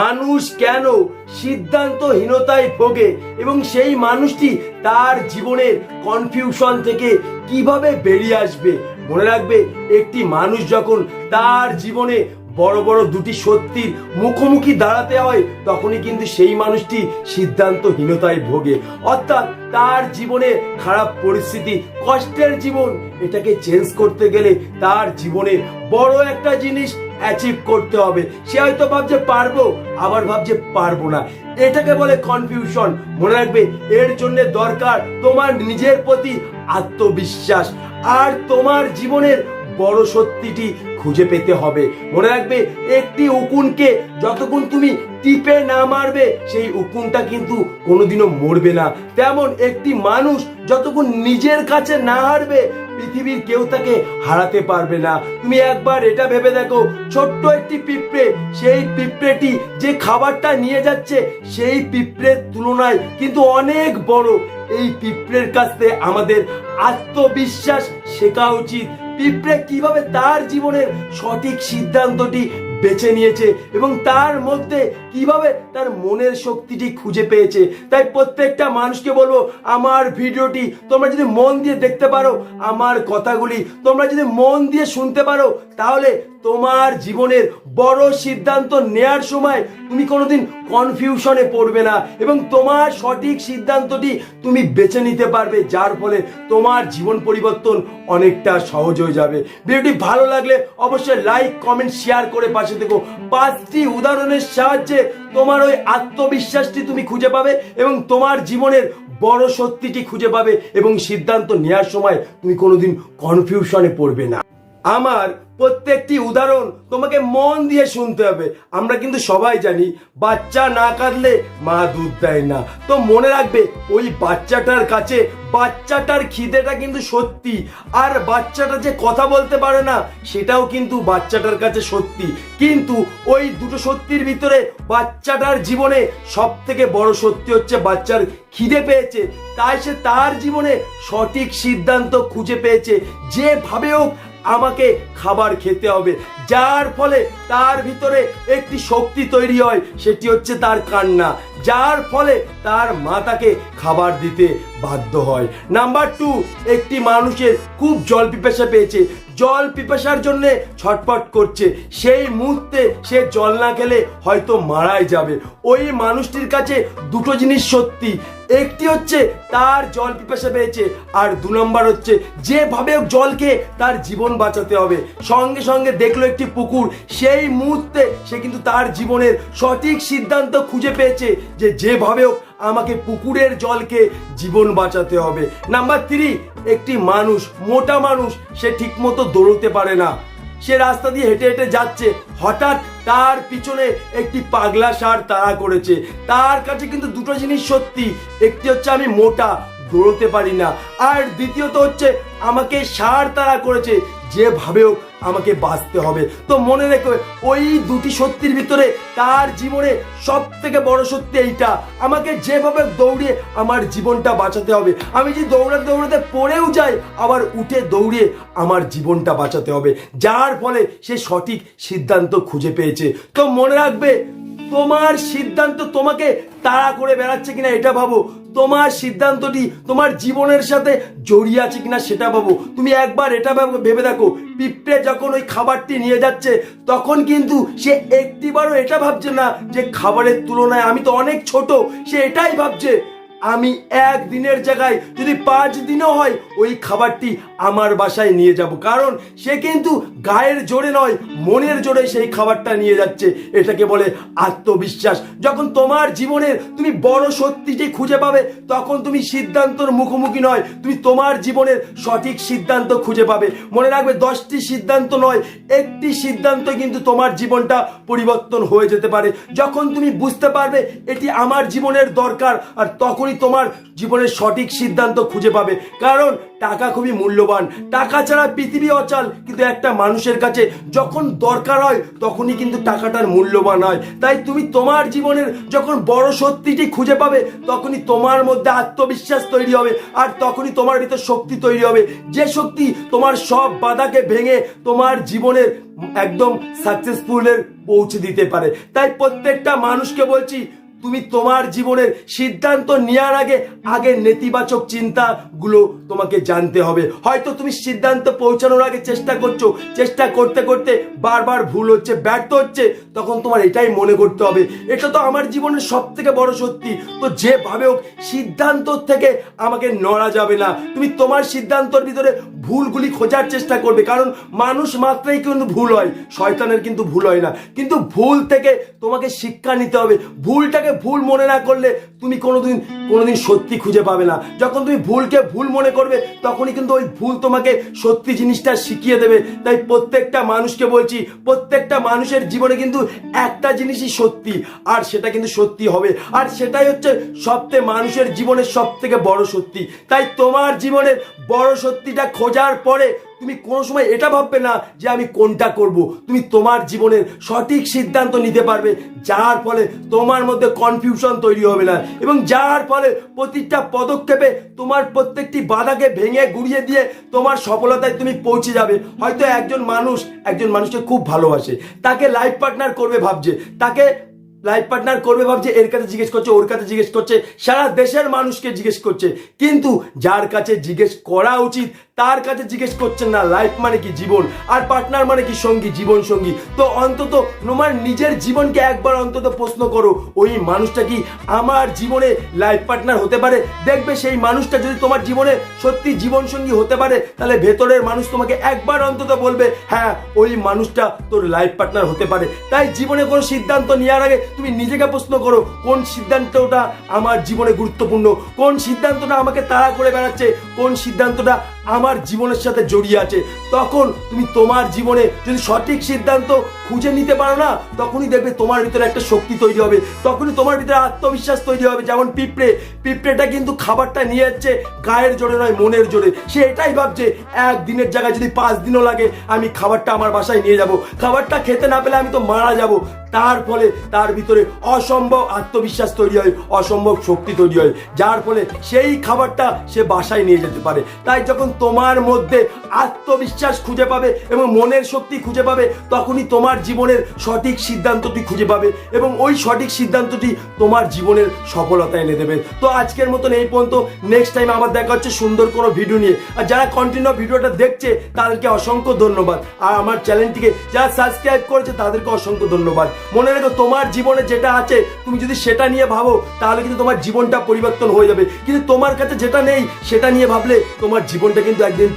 মানুষ কেন সিদ্ধান্তহীনতায় ভোগে এবং সেই মানুষটি তার জীবনের কনফিউশন থেকে কীভাবে বেরিয়ে আসবে? মনে রাখবে, একটি মানুষ যখন তার জীবনে বড় বড় দুটি সত্যির মুখোমুখি দাঁড়াতে হয়, তখনই কিন্তু সেই মানুষটি সিদ্ধান্তহীনতায় ভোগে। অর্থাৎ তার জীবনে খারাপ পরিস্থিতি, কষ্টের জীবন, এটাকে চেঞ্জ করতে গেলে তার জীবনে বড় একটা জিনিস অ্যাচিভ করতে হবে। সে হয়তো ভাবছে পারব, আবার ভাবছে পারব না। এটাকে বলে কনফিউশন মনে রাখবে, এর জন্য দরকার তোমার নিজের প্রতি আত্মবিশ্বাস আর তোমার জীবনের বড় সত্যিটি খুঁজে পেতে হবে। মনে রাখবে, একটি উকুনকে যতক্ষণ তুমি টিপে না মারবে, সেই উকুনটা কিন্তু কোনোদিনও মরবে না। তেমন একটি মানুষ যতক্ষণ নিজের কাছে না হারবে পৃথিবীর কেউ তাকে হারাতে পারবে না। তুমি একবার এটা ভেবে দেখো, ছোট্ট একটি পিঁপড়ে, সেই পিঁপড়েটি যে খাবারটা নিয়ে যাচ্ছে, সেই পিঁপড়ের তুলনায় কিন্তু অনেক বড়। এই পিঁপড়ের কাছে আমাদের আত্মবিশ্বাস শেখা উচিত। পিঁপড়ে কীভাবে তার জীবনের সঠিক সিদ্ধান্তটি বেছে নিয়েছে এবং তার মধ্যে কীভাবে তার মনের শক্তিটি খুঁজে পেয়েছে। তাই প্রত্যেকটা মানুষকে বলব, আমার ভিডিওটি তোমরা যদি মন দিয়ে দেখতে পারো, আমার কথাগুলি তোমরা যদি মন দিয়ে শুনতে পারো, তাহলে তোমার জীবনের বড় সিদ্ধান্ত নেয়ার সময় তুমি কোনোদিন কনফিউশনে পড়বে না এবং তোমার সঠিক সিদ্ধান্তটি তুমি বেছে নিতে পারবে, যার ফলে তোমার জীবন পরিবর্তন অনেকটা সহজ হয়ে যাবে। ভিডিওটি ভালো লাগলে অবশ্যই লাইক কমেন্ট শেয়ার করে পাশে থেকো। পাঁচটি উদাহরণের সাহায্যে তোমার ওই আত্মবিশ্বাসটি তুমি খুঁজে পাবে এবং তোমার জীবনের বড় সত্যিটি খুঁজে পাবে এবং সিদ্ধান্ত নেওয়ার সময় তুমি কোনোদিন কনফিউশনে পড়বে না। আমার প্রত্যেকটি উদাহরণ তোমাকে মন দিয়ে শুনতে হবে। আমরা কিন্তু সবাই জানি, বাচ্চা না কাঁদলে মা দুধ দেয় না। তো মনে রাখবে, ওই বাচ্চাটার কাছে, বাচ্চাটার খিদেটা কিন্তু সত্যি। আর বাচ্চাটা যে কথা বলতে পারে না, সেটাও কিন্তু বাচ্চাটার কাছে সত্যি। কিন্তু ওই দুটো সত্যির ভিতরে বাচ্চাটার জীবনে সব থেকে বড় সত্যি হচ্ছে বাচ্চার খিদে পেয়েছে। তাই সে তার জীবনে সঠিক সিদ্ধান্ত খুঁজে পেয়েছে। যেভাবে হোক আমাকে খাবার খেতে হবে। যার ফলে তার ভিতরে একটি শক্তি তৈরি হয়, সেটি হচ্ছে তার কান্না। যার ফলে তার মা তাকে খাবার দিতে বাধ্য হয়। নাম্বার টু একটি মানুষের খুব জল পিপাসা পেয়েছে। জল পিপাসার জন্যে ছটপট করছে। সেই মুহূর্তে সে জল না খেলে হয়তো মারাই যাবে। ওই মানুষটির কাছে দুটো জিনিস সত্যি। একটি হচ্ছে তার জল পিপাসা পেয়েছে আর দু নম্বর হচ্ছে যেভাবে জলকে তার জীবন বাঁচাতে হবে। সঙ্গে সঙ্গে দেখল একটি পুকুর। সেই মুহূর্তে সে কিন্তু তার জীবনের সঠিক সিদ্ধান্ত খুঁজে পেয়েছে। যে যেভাবে আমাকে পুকুরের জলকে জীবন বাঁচাতে হবে। নাম্বার থ্রি একটি মানুষ, মোটা মানুষ, সে ঠিকমতো দৌড়তে পারে না। সে রাস্তা দিয়ে হেঁটে হেঁটে যাচ্ছে, হঠাৎ তার পিছনে একটি পাগলা সার তাড়া করেছে। তার কাছে কিন্তু দুটো জিনিস সত্যি, একটি হচ্ছে আমি মোটা, দৌড়তে পারি না। আর দ্বিতীয়ত হচ্ছে, আমাকে সার তাড়া করেছে, যেভাবে হোক আমাকে বাঁচতে হবে। তো মনে রেখো, ওই দুটি সত্যির ভিতরে তার জীবনে সব থেকে বড় সত্যি এইটা। আমাকে যেভাবে দৌড়িয়ে আমার জীবনটা বাঁচাতে হবে। আমি যদি দৌড়াতে দৌড়াতে পড়েও যাই, আবার উঠে দৌড়িয়ে আমার জীবনটা বাঁচাতে হবে। যার ফলে সে সঠিক সিদ্ধান্ত খুঁজে পেয়েছে। তো মনে রাখবে, তোমার সিদ্ধান্ত তোমাকে তাড়া করে বেড়াচ্ছে কিনা এটা ভাবো। তোমার সিদ্ধান্তটি তোমার জীবনের সাথে জড়িয়ে আছে কিনা সেটা ভাবো। তুমি একবার এটা ভেবে দেখো। পিঁপড়ে যখন ওই খাবারটি নিয়ে যাচ্ছে, তখন কিন্তু সে একটিবারও এটা ভাবছে না যে খাবারের তুলনায় আমি তো অনেক ছোট, সে এটাই ভাবছে। আমি এক দিনের জায়গায় যদি পাঁচ দিনও হয়, ওই খাবারটি আমার বাসায় নিয়ে যাব। কারণ সে কিন্তু গায়ের জোরে নয়, মনের জোরে সেই খাবারটা নিয়ে যাচ্ছে। এটাকে বলে আত্মবিশ্বাস। যখন তোমার জীবনের তুমি বড় সত্যিটি খুঁজে পাবে, তখন তুমি সিদ্ধান্তর মুখোমুখি নয়, তুমি তোমার জীবনের সঠিক সিদ্ধান্ত খুঁজে পাবে। মনে রাখবে, দশটি সিদ্ধান্ত নয়, একটি সিদ্ধান্ত কিন্তু তোমার জীবনটা পরিবর্তন হয়ে যেতে পারে। যখন তুমি বুঝতে পারবে, এটি আমার জীবনের দরকার, আর তখন তখনই তোমার জীবনের সঠিক সিদ্ধান্ত খুঁজে পাবে। কারণ টাকা খুবই মূল্যবান। টাকা ছাড়া পৃথিবী অচল। কিন্তু একটা মানুষের কাছে যখন দরকার হয়, তখনই কিন্তু টাকাটার মূল্যবান হয়। তাই তুমি তোমার জীবনের যখন বড় সত্যিটি খুঁজে পাবে, তখনই তোমার মধ্যে আত্মবিশ্বাস তৈরি হবে আর তখনই তোমার ভিতর শক্তি তৈরি হবে। যে শক্তি তোমার সব বাধাকে ভেঙে তোমার জীবনের একদম সাকসেসফুলের পৌঁছে দিতে পারে। তাই প্রত্যেকটা মানুষকে বলছি তুমি তোমার জীবনের সিদ্ধান্ত নেওয়ার আগে আগে নেতিবাচক চিন্তাগুলো তোমাকে জানতে হবে। হয়তো তুমি সিদ্ধান্ত পৌঁছানোর আগে চেষ্টা করছ। চেষ্টা করতে করতে বারবার ভুল হচ্ছে, ব্যর্থ হচ্ছে, তখন তোমার এটাই মনে করতে হবে। এটা তো আমার জীবনের সব থেকে বড় সত্যি। তো যেভাবে হোক, সিদ্ধান্ত থেকে আমাকে নড়া যাবে না। তুমি তোমার সিদ্ধান্তর ভিতরে ভুলগুলি খোঁজার চেষ্টা করবে। কারণ মানুষ মাত্রাই কিন্তু ভুল হয়, শয়তানের কিন্তু ভুল হয় না। কিন্তু ভুল থেকে তোমাকে শিক্ষা নিতে হবে। ভুলটাকে ভুল মনে না করলে তুমি কোনোদিন কোনোদিন সত্যি খুঁজে পাবে না। যখন তুমি ভুলকে ভুল মনে করবে, তখনই কিন্তু ওই ভুল তোমাকে সত্যি জিনিসটা শিখিয়ে দেবে। তাই প্রত্যেকটা মানুষকে বলছি, প্রত্যেকটা মানুষের জীবনে কিন্তু একটা জিনিসই সত্যি, আর সেটা কিন্তু সত্যি হবে। আর সেটাই হচ্ছে সবচেয়ে মানুষের জীবনের সব থেকে বড় সত্যি। তাই তোমার জীবনের বড় সত্যিটা খোঁজার পরে তুমি কোনো সময় এটা ভাববে না যে আমি কোনটা করব। তুমি তোমার জীবনের সঠিক সিদ্ধান্ত নিতে পারবে, যার ফলে তোমার মধ্যে কনফিউশন তৈরি হবে না। এবং যার ফলে প্রতিটা পদক্ষেপে তোমার প্রত্যেকটি বাধাকে ভেঙে গুড়িয়ে দিয়ে তোমার সফলতায় তুমি পৌঁছে যাবে। হয়তো একজন মানুষ একজন মানুষকে খুব ভালোবাসে, তাকে লাইফ পার্টনার করবে ভাবছে, তাকে লাইফ পার্টনার করবে ভাবছে, এর কাছে জিজ্ঞেস করছে, ওর কাছে জিজ্ঞেস করছে, সারা দেশের মানুষকে জিজ্ঞেস করছে। কিন্তু যার কাছে জিজ্ঞেস করা উচিত তার কাছে জিজ্ঞেস করছেন না লাইফ মানে কি জীবন? আর পার্টনার মানে কি সঙ্গী? জীবন সঙ্গী। তো অন্তত তোমার নিজের জীবনকে একবার অন্তত প্রশ্ন করো, ওই মানুষটা কি আমার জীবনে লাইফ পার্টনার হতে পারে? দেখবে সেই মানুষটা যদি তোমার জীবনে সত্যি জীবন সঙ্গী হতে পারে, তাহলে ভেতরের মানুষ তোমাকে একবার অন্তত বলবে হ্যাঁ ওই মানুষটা তোর লাইফ পার্টনার হতে পারে। তাই জীবনে কোনো সিদ্ধান্ত নেওয়ার আগে তুমি নিজেকে প্রশ্ন করো, কোন সিদ্ধান্তটা আমার জীবনে গুরুত্বপূর্ণ? কোন সিদ্ধান্তটা আমাকে তাড়া করে বেড়াচ্ছে? কোন সিদ্ধান্তটা আমার জীবনের সাথে জড়িয়ে আছে। তখন তুমি তোমার জীবনে যদি সঠিক সিদ্ধান্ত খুঁজে নিতে পারো না, তখনই দেখবে তোমার ভিতরে একটা শক্তি তৈরি হবে। তখনই তোমার ভিতরে আত্মবিশ্বাস তৈরি হবে। যেমন পিঁপড়ে পিঁপড়েটা কিন্তু খাবারটা নিয়ে যাচ্ছে গায়ের জোরে নয়, মনের জোরে। সে এটাই ভাবছে একদিনের জায়গায় যদি পাঁচ দিনও লাগে, আমি খাবারটা আমার বাসায় নিয়ে যাব। খাবারটা খেতে না পেলে আমি তো মারা যাব। তার ফলে তার ভিতরে অসম্ভব আত্মবিশ্বাস তৈরি হয়, অসম্ভব শক্তি তৈরি হয়। যার ফলে সেই খাবারটা সে বাসায় নিয়ে যেতে পারে। তাই যখন তোমার মধ্যে আত্মবিশ্বাস খুঁজে পাবে এবং মনের শক্তি খুঁজে পাবে, তখনই তোমার জীবনের সঠিক সিদ্ধান্তটি খুঁজে পাবে এবং ওই সঠিক সিদ্ধান্তটি তোমার জীবনের সফলতা এনে দেবে। তো আজকের মতন এই পর্যন্ত। নেক্সট টাইম আবার দেখা হচ্ছে সুন্দর কোনো ভিডিও নিয়ে। আর যারা কন্টিনিউ ভিডিওটা দেখছে, তাদেরকে অসংখ্য ধন্যবাদ। আর আমার চ্যানেলটিকে যারা সাবস্ক্রাইব করেছে, তাদেরকে অসংখ্য ধন্যবাদ। মনে রেখো, তোমার জীবনে যেটা আছে, তুমি যদি সেটা নিয়ে ভাবো, তাহলে কিন্তু তোমার জীবনটা পরিবর্তন হয়ে যাবে। কিন্তু তোমার কাছে যেটা নেই, সেটা নিয়ে ভাবলে তোমার জীবনটা কিন্তু একদিন